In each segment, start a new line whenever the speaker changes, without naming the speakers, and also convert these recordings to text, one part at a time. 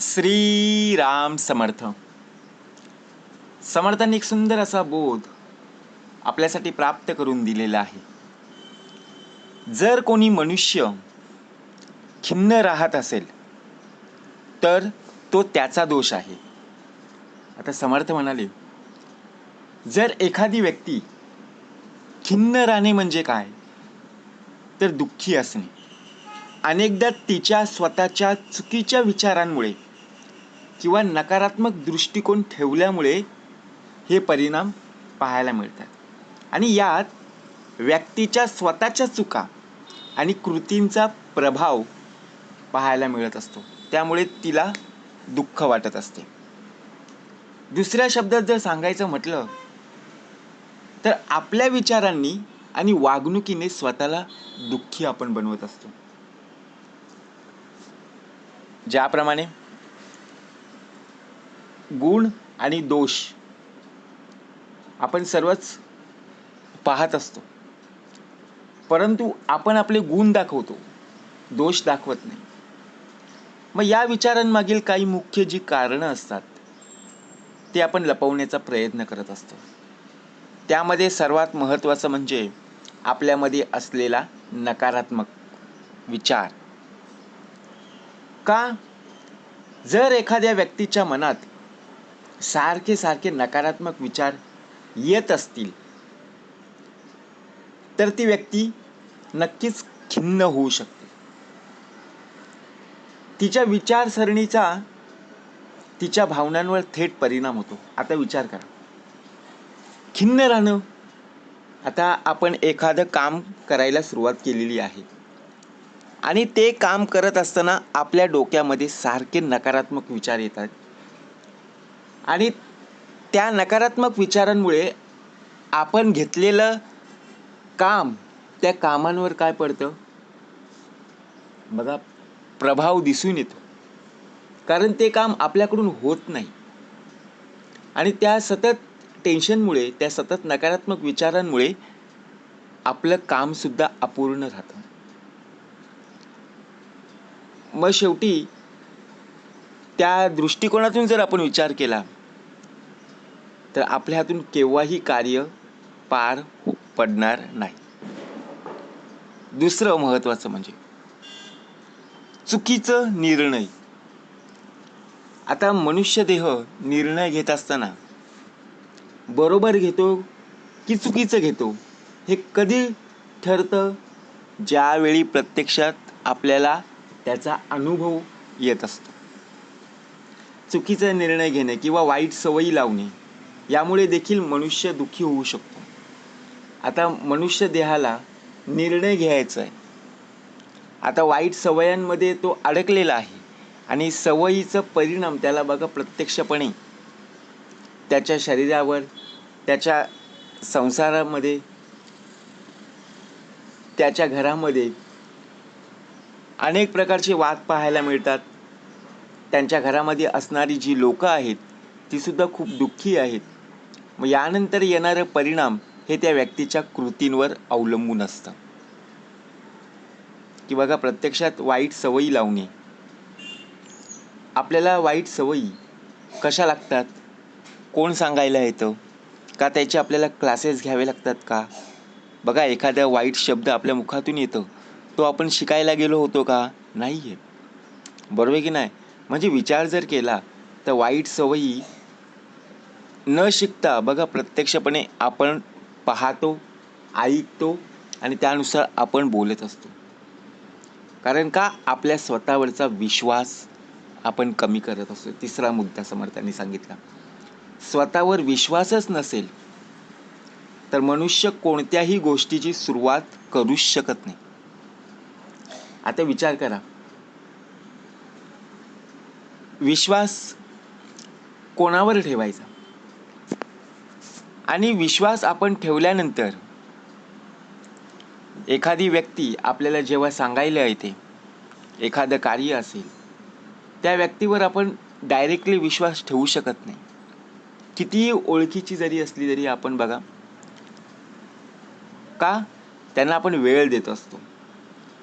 श्री राम समर्थ. समर्थांनी एक सुंदर असा बोध आपल्यासाठी प्राप्त करून दिलेला आहे. जर कोणी मनुष्य खिन्न राहत असेल तर तो त्याचा दोष आहे. आता समर्थ म्हणाले जर एखादी व्यक्ती खिन्न राहणे म्हणजे काय? तर दुःखी असणे. अनेकदा तिच्या स्वतःच्या चुकीच्या विचारांमुळे किंवा नकारात्मक दृष्टिकोन ठेवल्यामुळे हे परिणाम पाहायला मिळतात. आणि यात व्यक्तीच्या स्वतःच्या चुका आणि कृतींचा प्रभाव पाहायला मिळत असतो. त्यामुळे तिला दुःख वाटत असते. दुसऱ्या शब्दात जर सांगायचं म्हटलं तर आपल्या विचारांनी आणि वागणुकीने स्वतःला दुःखी आपण बनवत असतो. ज्याप्रमाणे गुण आणि दोष. आपण सर्वच पाहत असतो. परंतु आपण आपले गुण दाखवतो. दोष दाखवत नाही. मग या विचारांमागील काही मुख्य जी कारणं असतात ते आपण लपवण्याचा प्रयत्न करत असतो. त्यामध्ये सर्वात महत्त्वाचं म्हणजे आपल्यामध्ये असलेला नकारात्मक विचार. का? जर एखाद्या व्यक्तीच्या मनात सारखे सारखे नकारात्मक विचार येत असतील तर ती व्यक्ती नक्कीच खिन्न होऊ शकते. तिच्या विचारसरणीचा तिच्या भावनांवर थेट परिणाम होतो. आता विचार करा. खिन्न राहणं आता आपण एखादं काम करायला सुरुवात केलेली आहे. आणि ते काम करत असताना आपल्या डोक्यामध्ये सारखे नकारात्मक विचार येतात. आणि त्या नकारात्मक विचारांमुळे आपण घेतलेलं काम त्या कामांवर काय पडतं? बघा प्रभाव दिसून येतो. कारण ते काम आपल्याकडून होत नाही. आणि त्या सतत टेन्शनमुळे त्या सतत नकारात्मक विचारांमुळे आपलं कामसुद्धा अपूर्ण राहतं. मग शेवटी त्या दृष्टिकोनातून जर आपण विचार केला तर आपल्या हातून केव्हाही कार्य पार हो- पडणार नाही. दुसरं महत्त्वाचं म्हणजे चुकीचं निर्णय. आता मनुष्य देह निर्णय घेत असताना बरोबर घेतो की चुकीचं घेतो हे कधी ठरतं? ज्यावेळी प्रत्यक्षात आपल्याला त्याचा अनुभव येत असतो. चुकीचा निर्णय घेणे किंवा वाईट सवयी लावणे यामुळे देखील मनुष्य दुःखी होऊ शकतो. आता मनुष्य देहाला निर्णय घ्यायचा आहे. आता वाईट सवयांमध्ये तो अडकलेला आहे आणि सवयीचं परिणाम त्याला बघा प्रत्यक्षपणे. त्याच्या शरीरावर त्याच्या संसारामध्ये त्याच्या घरामध्ये अनेक प्रकारचे वाद पाहायला मिळतात. त्यांच्या घरामध्ये असणारी जी लोकं आहेत तीसुद्धा खूप दुःखी आहेत. मग यानंतर येणारे परिणाम हे त्या व्यक्तीच्या कृतींवर अवलंबून असतं. की बघा प्रत्यक्षात वाईट सवयी लावणे. आपल्याला वाईट सवयी कशा लागतात? कोण सांगायला येतं? का त्याचे आपल्याला क्लासेस घ्यावे लागतात का? बघा एखादा वाईट शब्द आपल्या मुखातून येतं. तो आपण शिकायला गेलो होतो का? नाही आहे बरोबर की नाही? म्हणजे विचार जर केला तर वाईट सवयी न शिकता बघा प्रत्यक्षपणे आपण पाहतो ऐकतो आणि त्यानुसार आपण बोलत असतो. कारण का? आपल्या स्वतःवरचा विश्वास आपण कमी करत असतो. तिसरा मुद्दा समर्थांनी सांगितला. स्वतःवर विश्वासच नसेल तर मनुष्य कोणत्याही गोष्टीची सुरुवात करूच शकत नाही. आता विचार करा. विश्वास कोणावर ठेवायचा? आणि विश्वास आपण ठेवल्यानंतर एखादी व्यक्ती आपल्याला जेव्हा सांगायला येते एखादं कार्य असेल त्या व्यक्तीवर आपण डायरेक्टली विश्वास ठेवू शकत नाही. कितीही ओळखीची जरी असली तरी आपण बघा का त्यांना आपण वेळ देत असतो.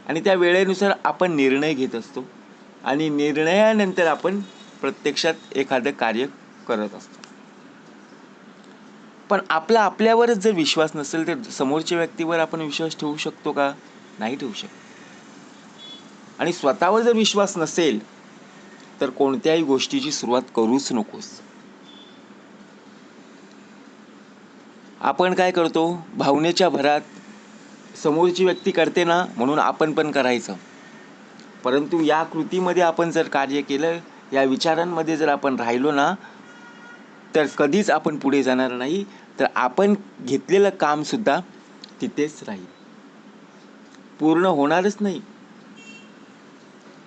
आणि त्या वेळेनुसार आपण निर्णय घेत असतो आणि निर्णयानंतर आपण प्रत्यक्षात एखादं कार्य करत असतो. पण आपला आपल्यावरच जर विश्वास नसेल तर समोरच्या व्यक्तीवर आपण विश्वास ठेवू शकतो का? नाही ठेवू शकतो. आणि स्वतःवर जर विश्वास नसेल तर कोणत्याही गोष्टीची सुरुवात करूच नकोस. आपण काय करतो? भावनेच्या भरात समोरची व्यक्ती करते ना म्हणून आपण पण करायचं. परंतु या कृतीमध्ये आपण जर कार्य केलं या विचारांमध्ये जर आपण राहिलो ना तर कधीच आपण पुढे जाणार नाही. तर आपण घेतलेलं कामसुद्धा तिथेच राहील. पूर्ण होणारच नाही.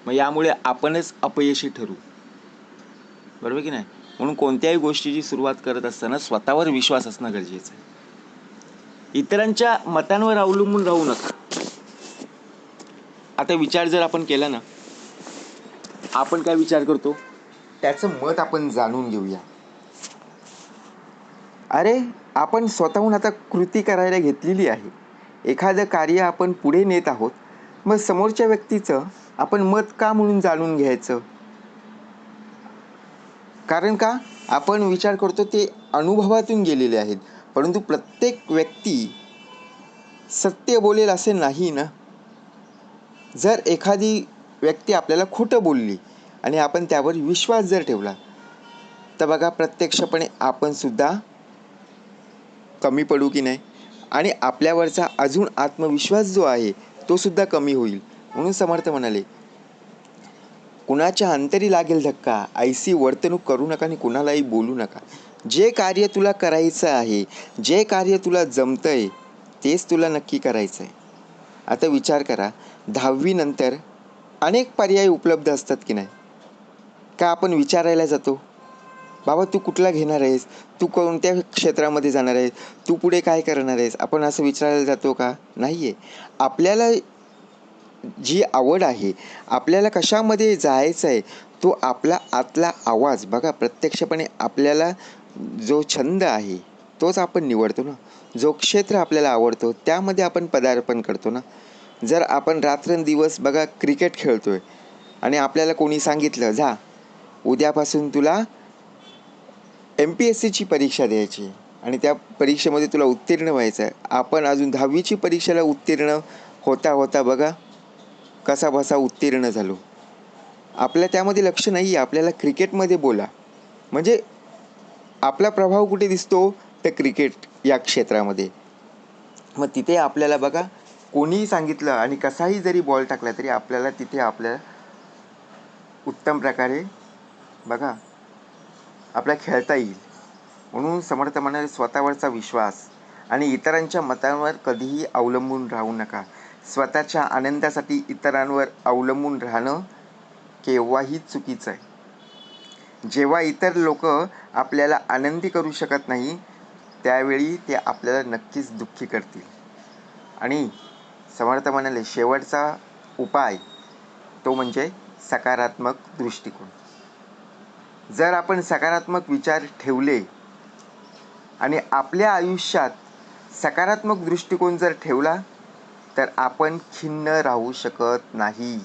मग यामुळे आपणच अपयशी ठरू. बरोबर की नाही? म्हणून कोणत्याही गोष्टीची सुरुवात करत असताना स्वतःवर विश्वास असणं गरजेचं आहे. इतरांच्या मतांवर अवलंबून राहू नका. आता विचार जर आपण केला ना आपण काय विचार करतो? त्याचं मत आपण जाणून घेऊया. अरे आपण स्वतःहून आता कृती करायला घेतलेली आहे. एखादं कार्य आपण पुढे नेत आहोत मग समोरच्या व्यक्तीचं आपण मत का म्हणून जाणून घ्यायचं? कारण का? आपण विचार करतो ते अनुभवातून गेलेले आहेत परंतु प्रत्येक व्यक्ती सत्य बोलेल असे नाही ना? जर एखादी व्यक्ती आपल्याला खोटं बोलली आणि आपण त्यावर विश्वास जर ठेवला तर बघा प्रत्यक्षपणे आपणसुद्धा कमी पडू की नाही? आणि आपल्यावरचा अजून आत्मविश्वास जो आहे तो सुद्धा कमी होईल. म्हणून समर्थ म्हणाले कुणाच्या अंतरी लागेल धक्का? ऐसी वर्तणूक करू नका आणि कुणालाही बोलू नका. जे कार्य तुला करायचं आहे जे कार्य तुला जमतंय तेच तुला नक्की करायचं आहे आता विचार करा दहावीनंतर अनेक पर्याय उपलब्ध असतात की नाही? का आपण विचारायला जातो? बाबा तू कुठला घेणार आहेस? तू कोणत्या क्षेत्रामध्ये जाणार आहेस? तू पुढे काय करणार आहेस? आपण असं विचारायला जातो का? नाही आहे आपल्याला जी आवड आहे आपल्याला कशामध्ये जायचं आहे तो आपला आतला आवाज बघा प्रत्यक्षपणे आपल्याला जो छंद आहे तोच आपण निवडतो ना. जो क्षेत्र आपल्याला आवडतो त्यामध्ये आपण पदार्पण करतो ना. जर आपण रात्रंदिवस बघा क्रिकेट खेळतो आहे आणि आपल्याला कोणी सांगितलं जा उद्यापासून तुला एम पी एस सीची परीक्षा द्यायची आणि त्या परीक्षेमध्ये तुला उत्तीर्ण व्हायचं आहे आपण अजून दहावीची परीक्षेला उत्तीर्ण होता होता बघा कसा बसा उत्तीर्ण झालो. आपल्या त्यामध्ये लक्ष नाही आहे आपल्याला क्रिकेटमध्ये बोला. म्हणजे आपला प्रभाव कुठे दिसतो? तर क्रिकेट या क्षेत्रामध्ये. मग तिथे आपल्याला बघा कोणीही सांगितलं आणि कसाही जरी बॉल टाकला तरी आपल्याला तिथे आपल्या उत्तम प्रकारे बघा आपल्या खेळता येईल. म्हणून समर्थ म्हणाले स्वतःवरचा विश्वास आणि इतरांच्या मतांवर कधीही अवलंबून राहू नका. स्वतःच्या आनंदासाठी इतरांवर अवलंबून राहणं केव्हाही चुकीचं आहे. जेव्हा इतर लोक आपल्याला आनंदी करू शकत नाही त्यावेळी ते आपल्याला नक्कीच दुःखी करतील. आणि समर्थ म्हणाले शेवटचा उपाय तो म्हणजे सकारात्मक दृष्टिकोन. जर आपण सकारात्मक विचार ठेवले आणि आपल्या आयुष्यात सकारात्मक दृष्टिकोन जर ठेवला तर आपण खिन्न राहू शकत नाही.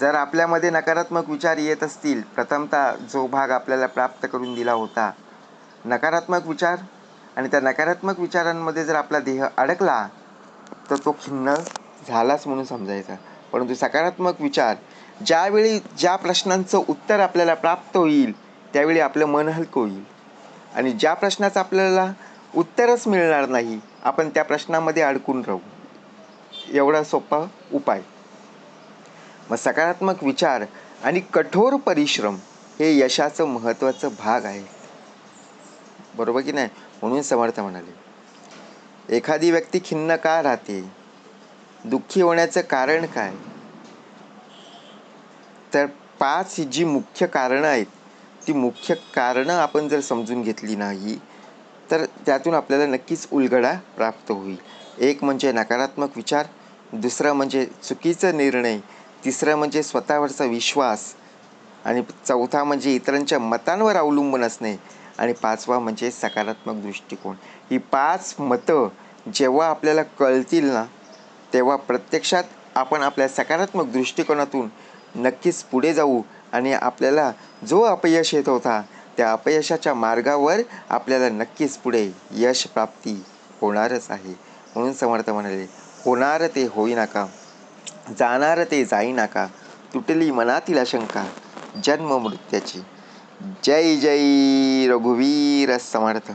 जर आपल्यामध्ये नकारात्मक विचार येत असतील प्रथमतः जो भाग आपल्याला प्राप्त करून दिला होता नकारात्मक विचार आणि त्या नकारात्मक विचारांमध्ये जर आपला देह अडकला तर तो खिन्न झालाच म्हणून समजायचा. परंतु सकारात्मक विचार ज्यावेळी ज्या प्रश्नांचं उत्तर आपल्याला प्राप्त होईल त्यावेळी आपलं मन हलकं होईल. आणि ज्या प्रश्नाचं आपल्याला उत्तरच मिळणार नाही आपण त्या प्रश्नामध्ये अडकून राहू. एवढा सोपा उपाय. मग सकारात्मक विचार आणि कठोर परिश्रम हे यशाचं महत्त्वाचं भाग आहे. बरोबर की नाही? म्हणून समर्थ म्हणाले. एखादी व्यक्ती खिन्न का राहते? दुःखी होण्याचं कारण काय? तर पाच जी मुख्य कारणं आहेत ती मुख्य कारणं आपण जर समजून घेतली नाही तर त्यातून आपल्याला नक्कीच उलगडा प्राप्त होईल. एक म्हणजे नकारात्मक विचार दुसरं म्हणजे चुकीचा निर्णय तिसरं म्हणजे स्वतःवरचा विश्वास आणि चौथा म्हणजे इतरांच्या मतांवर अवलंबून असणे आणि पाचवा म्हणजे सकारात्मक दृष्टिकोन. ही पाच मतं जेव्हा आपल्याला कळतील ना तेव्हा प्रत्यक्षात आपण आपल्या सकारात्मक दृष्टिकोनातून
नक्कीच पुढे जाऊ आणि आपल्याला जो अपयश येत होता त्या अपयशाच्या मार्गावर आपल्याला नक्कीच पुढे यश प्राप्ती होणारच आहे. म्हणून समर्थ म्हणाले होणार ते होई नका जाणार ते जाई नका तुटली मनातील आशंका जन्म मृत्याची. जय जय रघुवीर समर्थ.